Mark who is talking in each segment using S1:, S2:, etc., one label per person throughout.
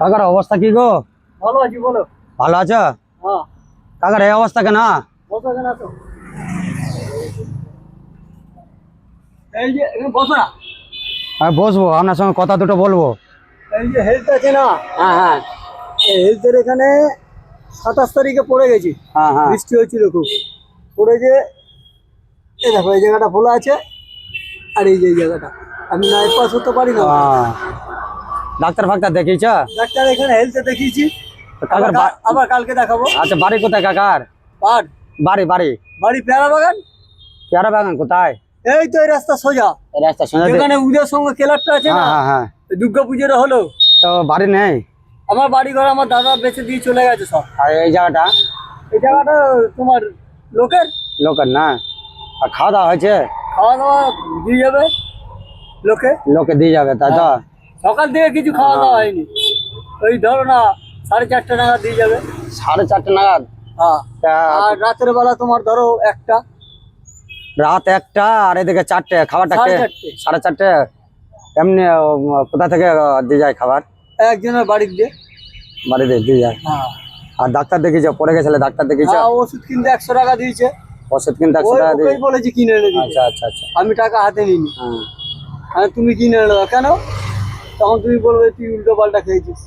S1: কাকার অবস্থা কি গো?
S2: ভালো আছি বলো।
S1: ভালো আছো?
S2: হ্যাঁ।
S1: কাকার এই অবস্থা কেন?
S2: না।
S1: বসবো আপনার সঙ্গে কথা দুটো বলব।
S2: এই যে হেলথ আছে না?
S1: হ্যাঁ হ্যাঁ।
S2: এই হেলথের এখানে সাতাশ তারিখে পড়ে গেছি।
S1: হ্যাঁ হ্যাঁ।
S2: বৃষ্টি হয়েছিল খুব। পড়ে যে এই দেখো এই জায়গাটা খোলা আছে। আর এই যে এই জায়গাটা। আমি নাই পাস হতে পারি না।
S1: আহ, ডাক্তার ফাক্তার দেখিয়েছ?
S2: ডাক্তার এখানে হেলথে দেখিয়েছি।
S1: কাকার
S2: আবার কালকে দেখাবো।
S1: আচ্ছা বাড়ি কোথায় কাকার?
S2: আর
S1: বাড়ি বাড়ি।
S2: বাড়ি পেয়ারা বাগান।
S1: পেয়ারা বাগান কোথায়?
S2: এই তো এই রাস্তা সোজা।
S1: এই রাস্তা শুনে
S2: যেখানে উদয় সঙ্গে ক্লাবটা আছে না?
S1: হ্যাঁ হ্যাঁ হ্যাঁ
S2: দুর্গা পুজোর হলো।
S1: তো বাড়ি নেই?
S2: আমার বাড়ি ঘর আমার দাদা বেঁচে দিয়ে চলে গেছে সব।
S1: আর এই জায়গাটা?
S2: এই জায়গাটা তোমার লোকের?
S1: লোকের না? আর খাওয়া দাওয়া হয়েছে?
S2: খাওয়া দাওয়া দিয়ে যাবে। লোকে?
S1: লোকে দিয়ে যাবে তাই তো?
S2: সকাল থেকে কিছু খাওয়া দাওয়া হয়নি। ওই ধরো না সাড়ে চারটে নাগাদ দিয়ে যাবে।
S1: সাড়ে চারটে নাগাদ?
S2: হ্যাঁ। আর রাতের বেলা তোমার ধরো একটা।
S1: রাত একটা আর এদিকে চারটে। খাবারটা
S2: সাড়ে চারটে।
S1: এমনি কোথা থেকে দিয়ে যায় খাবার?
S2: একজনের বাড়ির দিয়ে।
S1: বাড়িতে দিয়ে যায়?
S2: হ্যাঁ।
S1: আর ডাক্তার দেখিয়েছ? পড়ে গেছিলে ডাক্তার দেখিয়েছ?
S2: হ্যাঁ, ওষুধ কিনতে একশো টাকা দিয়েছে।
S1: ওষুধ কিনতে একশো টাকা দিয়ে?
S2: বলেছি কিনে এনে
S1: আচ্ছা আচ্ছা আচ্ছা।
S2: আমি টাকা হাতে নিইনি।
S1: হ্যাঁ।
S2: তুমি কিনে এনে কেন? তখন তুমি বলবে তুই উল্টো পাল্টা খেয়েছিস।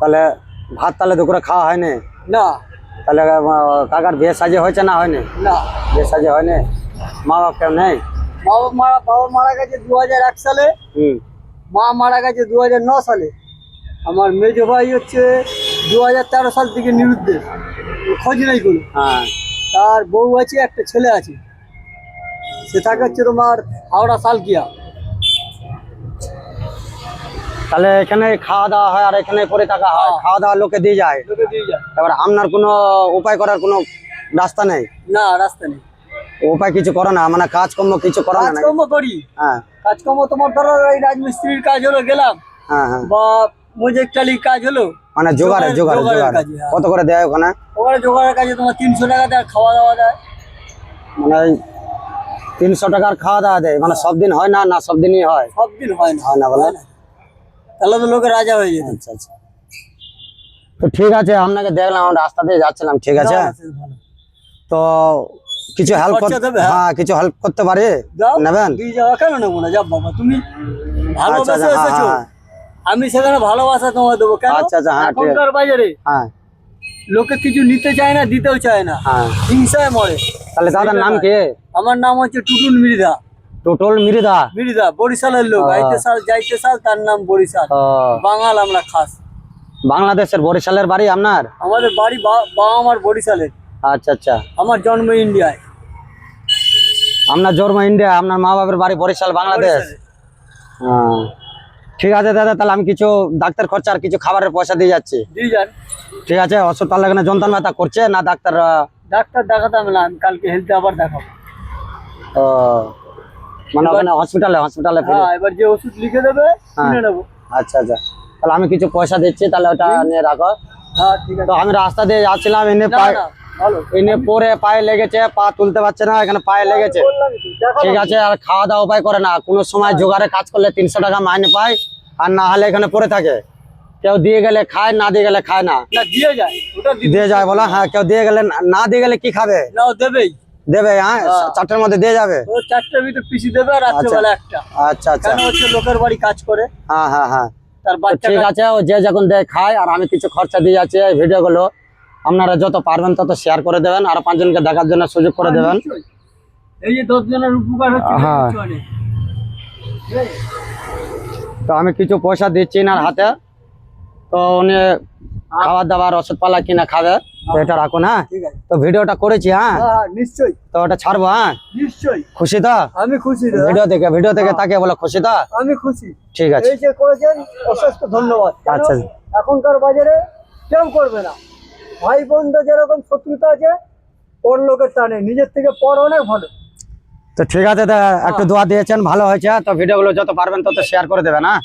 S1: তাহলে ভাত তাহলে দুপুরে খাওয়া হয়নি?
S2: না।
S1: তাহলে কাকার বিয়ে সাজে হয়েছে না হয়নি?
S2: না।
S1: বিয়ে সাজে হয়নি? মা বাপ কেউ নেই?
S2: বাবা মারা বাবা মারা গেছে দু হাজার এক সালে।
S1: হুম।
S2: মা মারা গেছে দু হাজার ন সালে। আমার মেজো ভাই হচ্ছে দু হাজার তেরো সাল থেকে নিরুদ্দেশ। খোঁজ নাই কোনো
S1: হ্যাঁ।
S2: তার বউ আছে একটা ছেলে আছে। সে থাকে হচ্ছে তোমার হাওড়া সালকিয়া
S1: তাহলে এখানে খাওয়া দাওয়া হয় আর এখানে করে থাকা হয়।
S2: হ্যাঁ।
S1: খাওয়া দাওয়া লোকে দিয়ে যায়। এবার আপনার কোনো উপায় করার কোনো রাস্তা নেই?
S2: না রাস্তা নেই।
S1: উপায় কিছু করো না মানে কাজকর্ম কিছু করো না
S2: কাজকর্ম করি।
S1: হ্যাঁ।
S2: কাজকর্ম তোমার ধরো এই রাজমিস্ত্রির কাজ হলো গেলাম।
S1: হ্যাঁ হ্যাঁ।
S2: বা কাজ হলো।
S1: মানে জোগাড়ে
S2: হ্যাঁ।
S1: কত করে দেয় ওখানে?
S2: ওখানে জোগাড়ের কাজে তোমার তিনশো টাকা দেয় খাওয়া দাওয়া দেয়।
S1: মানে তিনশো টাকার খাওয়া দাওয়া দেয়। মানে সব দিন হয় না না সব দিনই হয়?
S2: সব দিন হয় না।
S1: হয় না বলে?
S2: তাহলে তো লোকে রাজা হয়ে যেত।
S1: আচ্ছা আচ্ছা। তো ঠিক আছে আপনাকে দেখলাম আমরা রাস্তা দিয়ে যাচ্ছিলাম ঠিক আছে। তো কিছু হেল্প
S2: দেবে, হ্যাঁ।
S1: হ্যাঁ কিছু হেল্প করতে পারি? নেবেন?
S2: কেন নেব না? যাও বাবা তুমি
S1: আচ্ছা
S2: ভালোবেসে
S1: হ্যাঁ
S2: এসেছ।
S1: হ্যাঁ
S2: আমি সেখানে ভালোবাসা তোমার দেবো কেন?
S1: আচ্ছা, আচ্ছা, হ্যাঁ,
S2: এখনকার বাজারে
S1: হ্যাঁ।
S2: লোকে কিছু নিতে চায় না দিতেও চায় না। হিংসায় মরে।
S1: তাহলে দাদার নাম কে?
S2: আমার নাম হচ্ছে টুটুল মৃধা
S1: টোটল মিরিদা?
S2: মিরিদা বরিশালের লোক। আইতে সাল যাইতে সাল তার নাম বরিশাল। বাঙাল আমরা খাস।
S1: বাংলাদেশের বরিশালের বাড়ি আপনার?
S2: আমাদের বাড়ি বাবা আমার বরিশালের।
S1: আচ্ছা আচ্ছা।
S2: আমার জন্ম ইন্ডিয়ায়।
S1: আপনার জন্ম ইন্ডিয়া আপনার মা বাবার বাড়ি বরিশাল বাংলাদেশ। ঠিক আছে দাদা তাহলে আমি কিছু ডাক্তার খরচা আর কিছু খাবারের পয়সা দিয়ে যাচ্ছি।
S2: দিয়ে যান।
S1: ঠিক আছে ওষুধ তাহলে এখানে যন্ত্রণা ব্যথা করছে না ডাক্তার
S2: ডাক্তার দেখাতাম না আমি কালকে হেলথে আবার দেখাবো।
S1: ও, মানে ওখানে হসপিটালে হসপিটালে
S2: হ্যাঁ এবার যে ওষুধ লিখে দেবে
S1: হ্যাঁ।
S2: কিনে নেব।
S1: আচ্ছা আচ্ছা। তাহলে আমি কিছু পয়সা দিচ্ছি তাহলে ওটা নিয়ে রাখো।
S2: হ্যাঁ ঠিক আছে।
S1: তো আমি রাস্তা দিয়ে যাচ্ছিলাম এনে এনে পরে পায়ে লেগেছে পা তুলতে পারছে না এখানে পায়ে লেগেছে।
S2: তো, দেখালাম।
S1: ঠিক আছে আর খাওয়া দাওয়া উপায় করে না। কোনো সময় জোগাড়ে কাজ করলে তিনশো টাকা মাইনে পায় আর না হলে এখানে পড়ে থাকে। কেউ দিয়ে গেলে খায় না দিয়ে গেলে খায় না।
S2: দিয়ে যায়।
S1: দিয়ে যায় বলা। হ্যাঁ কেউ দিয়ে গেলে না- দিয়ে গেলে কি খাবে?
S2: দেবেই।
S1: দেবে হ্যাঁ?
S2: হ্যাঁ।
S1: চারটের মধ্যে দিয়ে যাবে?
S2: ও চারটার ভিতরে পিসি দেবে আর রাত্রেবেলা একটা।
S1: আচ্ছা আচ্ছা।
S2: কেন হচ্ছে লোকের বাড়ি কাজ করে?
S1: হ্যাঁ হ্যাঁ হ্যাঁ।
S2: তার বাচ্চা
S1: ঠিক আছে ও যে যখন দেয় খায় আর আমি কিছু খরচা দিয়ে যাচ্ছি এই ভিডিওগুলো আপনারা যত পারবেন তত শেয়ার করে দেবেন আর পাঁচজনকে দেখার জন্য সুযোগ করে দেবেন।
S2: এই যে দশ জনের উপকার হচ্ছে
S1: হ্যাঁ। তো আমি কিছু পয়সা দিচ্ছি না হাতে। তো উনি খাবার দাবার ওষুধ পালা কিনা খাবে। এটা রাখুন হ্যাঁ?
S2: ঠিক আছে।
S1: তো ভিডিওটা করেছি হ্যাঁ?
S2: হ্যাঁ নিশ্চয়ই।
S1: তো ওটা ছাড়বো হ্যাঁ?
S2: নিশ্চয়ই।
S1: খুশি তো?
S2: আমি খুশি
S1: ভিডিও থেকে ভিডিও থেকে তাকে বলো খুশি তো?
S2: আমি খুশি।
S1: ঠিক আছে।
S2: এই যে করেছেন অশেষ ধন্যবাদ।
S1: আচ্ছা।
S2: এখনকার বাজারে কেউ করবে না। ভাই বোনদের যেরকম শত্রুতা আছে পর লোকের টানে নিজের থেকে পর অনেক ভালো।
S1: তো ঠিক আছে একটু দোয়া দিয়েছেন ভালো হয়েছে তো ভিডিওগুলো যত পারবেন তত শেয়ার করে দেবেন হ্যাঁ?